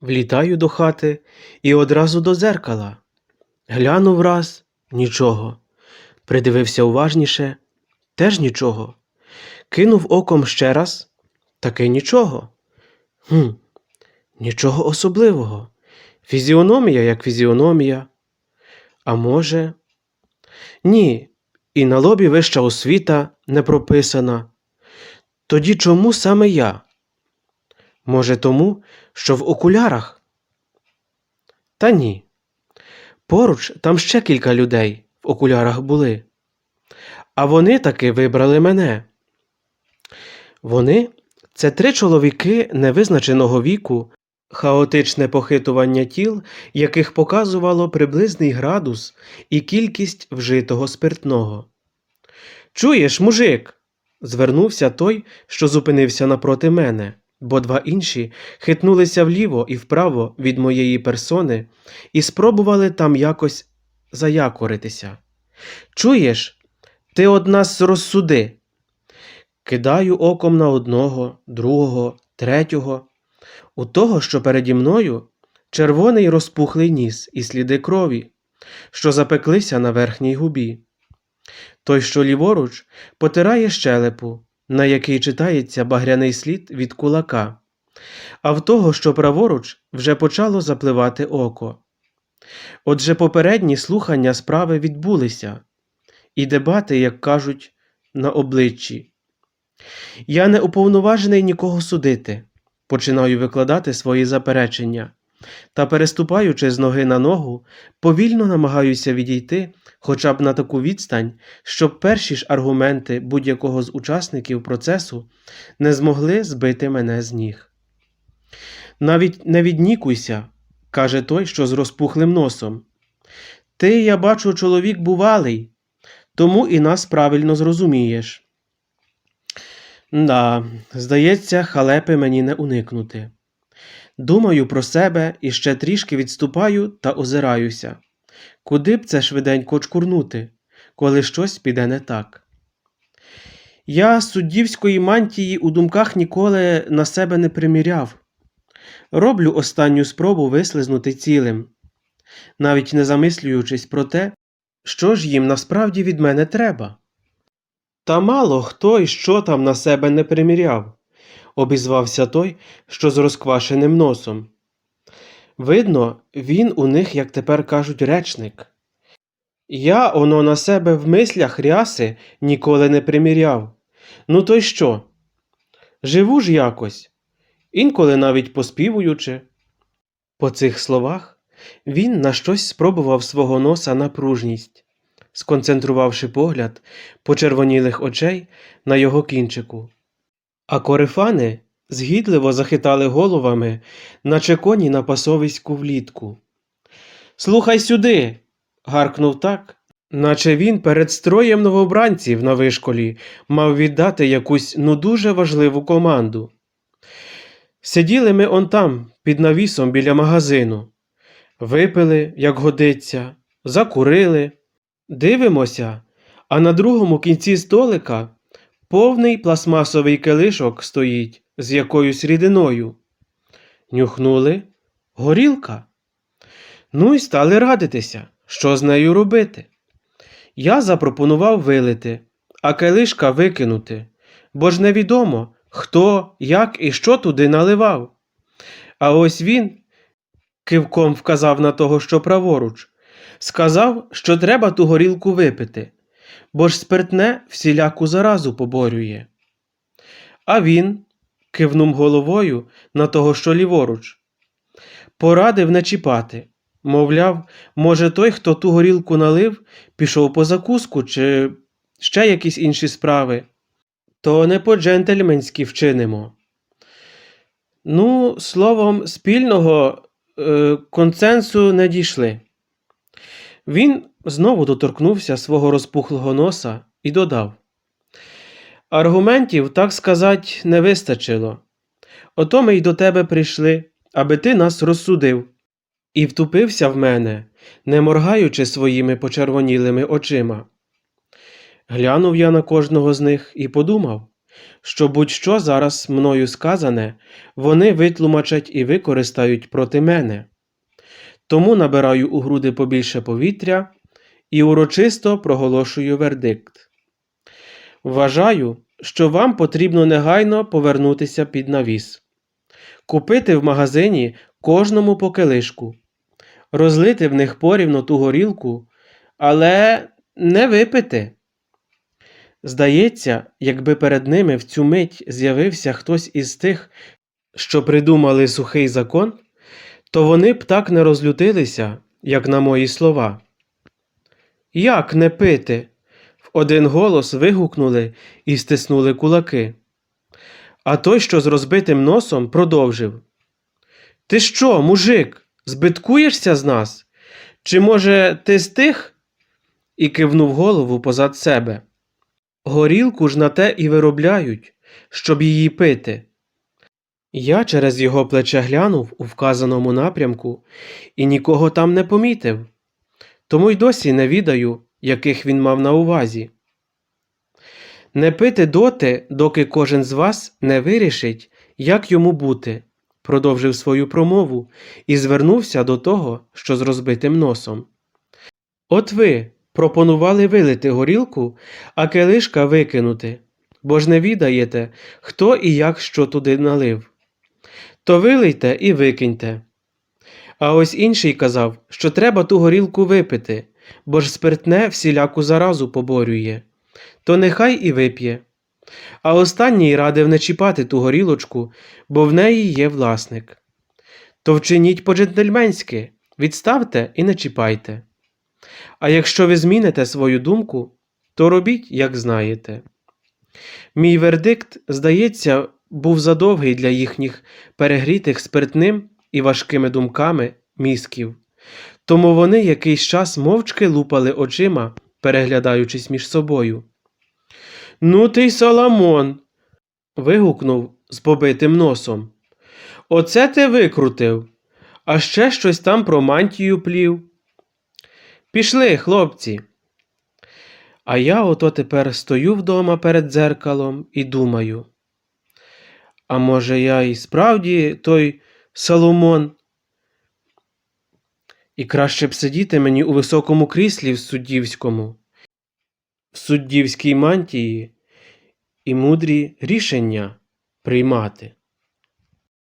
Влітаю до хати і одразу до дзеркала. Глянув раз нічого. Придивився уважніше теж нічого. Кинув оком ще раз таки нічого. Хм, нічого особливого. Фізіономія як фізіономія. А може. Ні, і на лобі вища освіта не прописана. Тоді чому саме я? Може, тому, що в окулярах? Та ні. Поруч там ще кілька людей в окулярах були. А вони таки вибрали мене. Вони це три чоловіки невизначеного віку, хаотичне похитування тіл, яких показувало приблизний градус і кількість вжитого спиртного. Чуєш, мужик? звернувся той, що зупинився напроти мене, бо два інші хитнулися вліво і вправо від моєї персони і спробували там якось заякоритися. Чуєш, ти од нас розсуди. Кидаю оком на одного, другого, третього. У того, що переді мною, червоний розпухлий ніс і сліди крові, що запеклися на верхній губі. Той, що ліворуч, потирає щелепу, на який читається багряний слід від кулака, а в того, що праворуч, вже почало запливати око. Отже, попередні слухання справи відбулися, і дебати, як кажуть, на обличчі. Я не уповноважений нікого судити, починаю викладати свої заперечення, та, переступаючи з ноги на ногу, повільно намагаюся відійти хоча б на таку відстань, щоб перші ж аргументи будь-якого з учасників процесу не змогли збити мене з ніг. Навіть не віднікуйся, каже той, що з розпухлим носом. Ти, я бачу, чоловік бувалий, тому і нас правильно зрозумієш. Да, здається, халепи мені не уникнути. Думаю про себе і ще трішки відступаю та озираюся. Куди б це швиденько чкурнути, коли щось піде не так? Я суддівської мантії у думках ніколи на себе не приміряв. Роблю останню спробу вислизнути цілим, навіть не замислюючись про те, що ж їм насправді від мене треба. Та мало хто і що там на себе не приміряв, обізвався той, що з розквашеним носом. Видно, він у них, як тепер кажуть, речник. Я оно на себе в мислях ряси ніколи не приміряв. Ну то й що? Живу ж якось, інколи навіть поспівуючи. По цих словах він на щось спробував свого носа на пружність, сконцентрувавши погляд почервонілих очей на його кінчику. А корифани згідливо захитали головами, наче коні на пасовиську влітку. Слухай сюди. гаркнув так, наче він перед строєм новобранців на вишколі мав віддати якусь ну дуже важливу команду. Сиділи ми он там, під навісом біля магазину, випили, як годиться, закурили, дивимося, а на другому кінці столика повний пластмасовий килишок стоїть з якоюсь рідиною. Нюхнули горілка. Ну і стали радитися, що з нею робити. Я запропонував вилити, а килишка викинути, бо ж невідомо, хто, як і що туди наливав. А ось він, кивком вказав на того, що праворуч, сказав, що треба ту горілку випити, бо ж спиртне всіляку заразу поборює. А він кивнув головою на того, що ліворуч, порадив не чіпати. Мовляв, може, той, хто ту горілку налив, пішов по закуску чи ще якісь інші справи, то не по-джентльменськи вчинимо. Ну, словом, спільного е, консенсу не дійшли. Він знову доторкнувся свого розпухлого носа і додав: Аргументів, так сказать, не вистачило. Ото ми й до тебе прийшли, аби ти нас розсудив. І втупився в мене, не моргаючи своїми почервонілими очима. Глянув я на кожного з них і подумав, що будь-що зараз мною сказане, вони витлумачать і використають проти мене. Тому набираю у груди побільше повітря і урочисто проголошую вердикт. Вважаю, що вам потрібно негайно повернутися під навіс, купити в магазині кожному по килишку, розлити в них порівно ту горілку, але не випити. Здається, якби перед ними в цю мить з'явився хтось із тих, що придумали сухий закон, то вони б так не розлютилися, як на мої слова. Як не пити? Один голос вигукнули і стиснули кулаки. А той, що з розбитим носом, продовжив Ти що, мужик, збиткуєшся з нас? Чи, може, ти з тих? і кивнув голову позад себе. Горілку ж на те і виробляють, щоб її пити. Я через його плече глянув у вказаному напрямку і нікого там не помітив, тому й досі не відаю, яких він мав на увазі. Не пити доти, доки кожен з вас не вирішить, як йому бути, продовжив свою промову і звернувся до того, що з розбитим носом. От ви пропонували вилити горілку, а келишка викинути, бо ж не відаєте, хто і як що туди налив. То вилийте і викиньте. А ось інший казав, що треба ту горілку випити, бо ж спиртне всіляку заразу поборює. То нехай і вип'є. А останній радив не чіпати ту горілочку, бо в неї є власник. То вчиніть по-джентльменськи, відставте і не чіпайте. А якщо ви зміните свою думку, то робіть, як знаєте. Мій вердикт, здається, був задовгий для їхніх перегрітих спиртним і важкими думками мізків, тому вони якийсь час мовчки лупали очима, переглядаючись між собою. Ну ти Соломон. вигукнув з побитим носом. Оце ти викрутив, а ще щось там про мантію плів. Пішли, хлопці. А я ото тепер стою вдома перед дзеркалом і думаю. А може, я і справді той Соломон? І краще б сидіти мені у високому кріслі в суддівському, в суддівській мантії і мудрі рішення приймати.